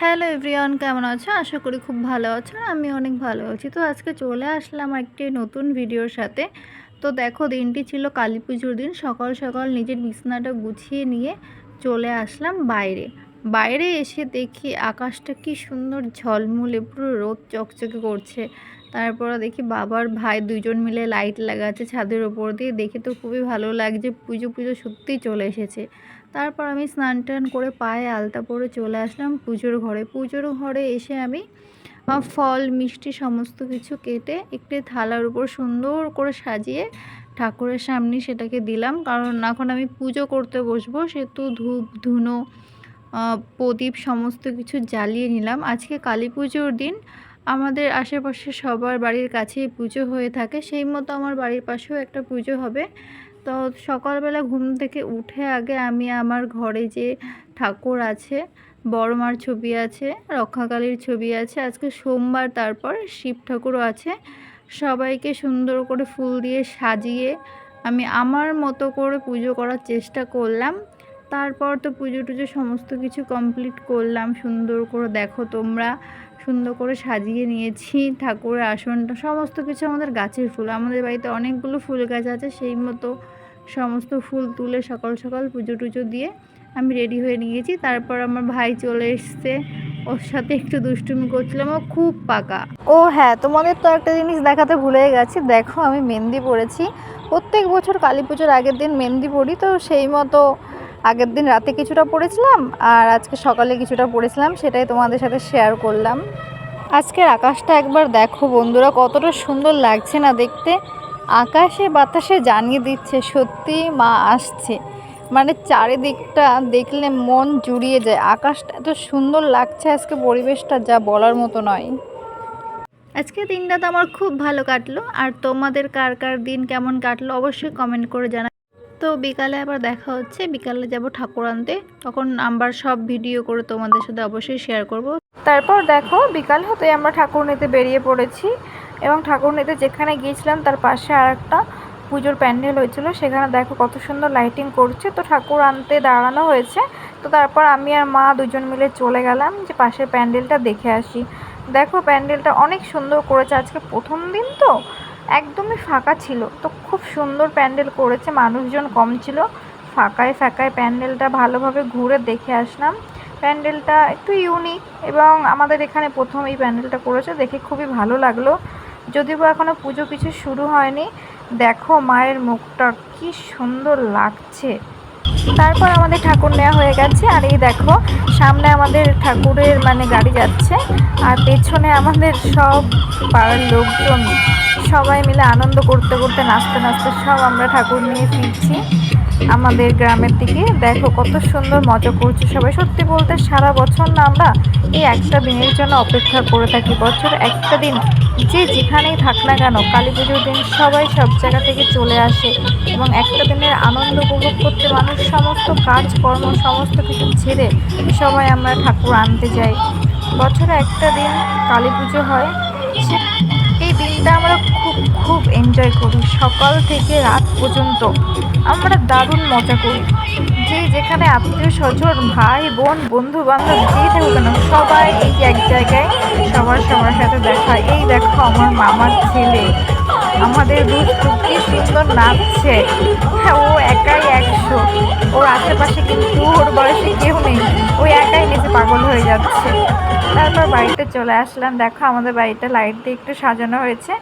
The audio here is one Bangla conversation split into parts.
হ্যালো এভরিওয়ান, কেমন আছো? আশা করি খুব ভালো আছো আমি অনেক ভালো আছি। তো আজকে চলে আসলাম একটি নতুন ভিডিওর সাথে। তো দেখো, দিনটি ছিল কালী পুজোর দিন। সকাল সকাল নিজের বিছনাটা গুছিয়ে নিয়ে চলে আসলাম বাইরে। বাইরে এসে দেখি আকাশটা কি সুন্দর ঝলমলে, পুরো রোদ চকচকে করছে। তারপরে দেখি বাবার ভাই দুজন মিলে লাইট লাগাচ্ছে ছাদের ওপর দিয়ে। দেখে তো খুবই ভালো লাগছে, পুজো পুজো সত্যিই চলে এসেছে। তারপর আমি স্নান টান করে পায়ে আলতা পরে চলে আসলাম পুজোর ঘরে। পুজোর ঘরে এসে আমি ফল, মিষ্টি সমস্ত কিছু কেটে একটি থালার উপর সুন্দর করে সাজিয়ে ঠাকুরের সামনে সেটাকে দিলাম। কারণ এখন আমি পুজো করতে বসবো, সেহেতু ধূপ, ধুনো প্রদীপ সমস্ত কিছু জ্বালিয়ে নিলাম। আজকে কালী পুজোর দিন আমাদের আশেপাশে সবার বাড়ির কাছেই পুজো হয়ে থাকে। সেই মতো আমার বাড়ির পাশেও একটা পুজো হবে। তো সকালবেলা ঘুম থেকে উঠে আগে আমি আমার ঘরে যে ঠাকুর আছে, বড় মার ছবি আছে রক্ষাকালীর ছবি আছে, আজকে সোমবার, তারপর শিব ঠাকুরও আছে। সবাইকে সুন্দর করে ফুল দিয়ে সাজিয়ে আমি আমার মতো করে পুজো করার চেষ্টা করলাম। তারপর তো পুজো টুজো সমস্ত কিছু কমপ্লিট করলাম। সুন্দর করে দেখো তোমরা। সুন্দর করে সাজিয়ে নিয়েছি, ঠাকুরের আসনটা। সমস্ত কিছু আমাদের গাছের ফুল। আমাদের বাড়িতে অনেকগুলো ফুল গাছ আছে, সেই মতো সমস্ত ফুল তুলে সকাল সকাল পুজো টুজো দিয়ে আমি রেডি হয়ে নিয়েছি। তারপর আমার ভাই চলে এসছে। ওর সাথে একটু দুষ্টুমি করছিলাম। ও খুব পাকা। ও হ্যাঁ তোমাদের তো একটা জিনিস দেখাতে ভুলে গেছি। দেখো আমি মেহেন্দি পরেছি। প্রত্যেক বছর কালী পুজোর আগের দিন মেহেন্দি পড়ি তো সেই মতো আগের দিন রাতে কিছুটা পড়েছিলাম আর আজকে সকালে কিছুটা পড়েছিলাম, সেটাই তোমাদের সাথে শেয়ার করলাম। আজকের আকাশটা একবার দেখো বন্ধুরা, কতটা সুন্দর লাগছে না দেখতে। আকাশে বাতাসে জানিয়ে দিচ্ছে, সত্যি মা আসছে। মানে চারিদিকটা দেখলে মন জুড়িয়ে যায়। আকাশটা এত সুন্দর লাগছে আজকে পরিবেশটা যা বলার মতো নয়। আজকে দিনটা তো আমার খুব ভালো কাটলো। আর তোমাদের কার কার দিন কেমন কাটলো অবশ্যই কমেন্ট করে জানা তো বিকালে আবার দেখা হচ্ছে। বিকালে যাব ঠাকুর আনতে। তখন আমরা সব ভিডিও করে তোমাদের সাথে অবশ্যই শেয়ার করব। তারপর দেখো, বিকাল হতে আমরা ঠাকুর নিতে বেরিয়ে পড়েছি এবং ঠাকুর নিতে যেখানে গিয়েছিলাম তার পাশে আর একটা পুজোর প্যান্ডেল হয়েছিল। সেখানে দেখো কত সুন্দর লাইটিং করছে। তো ঠাকুর আনতে দাঁড়ানো হয়েছে। তো তারপর আমি আর মা দুজন মিলে চলে গেলাম যে পাশের প্যান্ডেলটা দেখে আসি। দেখো প্যান্ডেলটা অনেক সুন্দর করেছে। আজকে প্রথম দিন তো। একদমই ফাঁকা ছিল। তো খুব সুন্দর প্যান্ডেল করেছে, মানুষজন কম ছিল। ফাঁকায় ফাঁকায় প্যান্ডেলটা ভালোভাবে ঘুরে দেখে আসলাম। প্যান্ডেলটা একটু ইউনিক এবং আমাদের এখানে প্রথম এই প্যান্ডেলটা করেছে, দেখে খুবই ভালো লাগল। যদিও বা এখনও পুজো কিছু শুরু হয়নি, দেখো মায়ের মুখটা কি সুন্দর লাগছে। তারপর আমাদের ঠাকুর নেওয়া হয়ে গেছে, আর এই দেখো, সামনে আমাদের ঠাকুরের মানে গাড়ি যাচ্ছে, আর পেছনে আমাদের সব পাড়ার লোকজন সবাই মিলে আনন্দ করতে করতে নাচতে নাচতে সব আমরা ঠাকুর নিয়ে ফিরছি। আমাদের গ্রামের দিকে। দেখো কত সুন্দর মজা করছে সবাই। সত্যি বলতে সারা বছর না আমরা এই একটা দিনের জন্য অপেক্ষা করে থাকি। বছর একটা দিন যে যেখানেই থাক না কেন, কালী পুজোর দিন সবাই সব জায়গা থেকে চলে আসে এবং একটা দিনের আনন্দ উপভোগ করতে মানুষ সমস্ত কাজকর্ম, সমস্ত কিছু ছেড়ে সবাই আমরা ঠাকুর আনতে যাই। বছরে একটা দিন কালী পুজো হয়। দিনটা আমরা খুব খুব এনজয় করি। সকাল থেকে রাত পর্যন্ত আমরা দারুণ মজা করি। যে যেখানে আত্মীয় স্বজন, ভাই, বোন, বন্ধু বান্ধব যেই থাকবে না সবাই এই এক জায়গায় সবার সবার সাথে দেখা। এই দেখো আমার মামার ছেলে। আমাদের দুষ্টু সুন্দর নাচছে। হ্যাঁ, ও একাই একশো। ওর আশেপাশে কিন্তু ওর বয়সে কেউ নেই। ও একাই নেচে পাগল হয়ে যাচ্ছে। তারপর বাড়িতে চলে আসলাম। দেখো আমাদের বাড়িটা লাইট দিয়ে একটু সাজানো হয়েছে।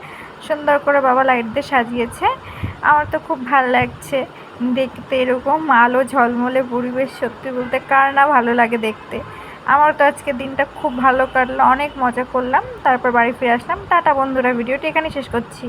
সুন্দর করে বাবা লাইট দিয়ে সাজিয়েছে। আমার তো খুব ভালো লাগছে দেখতে। এরকম আলো ঝলমলে পরিবেশ সত্যি বলতে কার না ভালো লাগে দেখতে। আমার তো আজকে দিনটা খুব ভালো কাটলো। অনেক মজা করলাম। তারপর বাড়ি ফিরে আসলাম। টাটা বন্ধুরা ভিডিওটি এখানে শেষ করছি।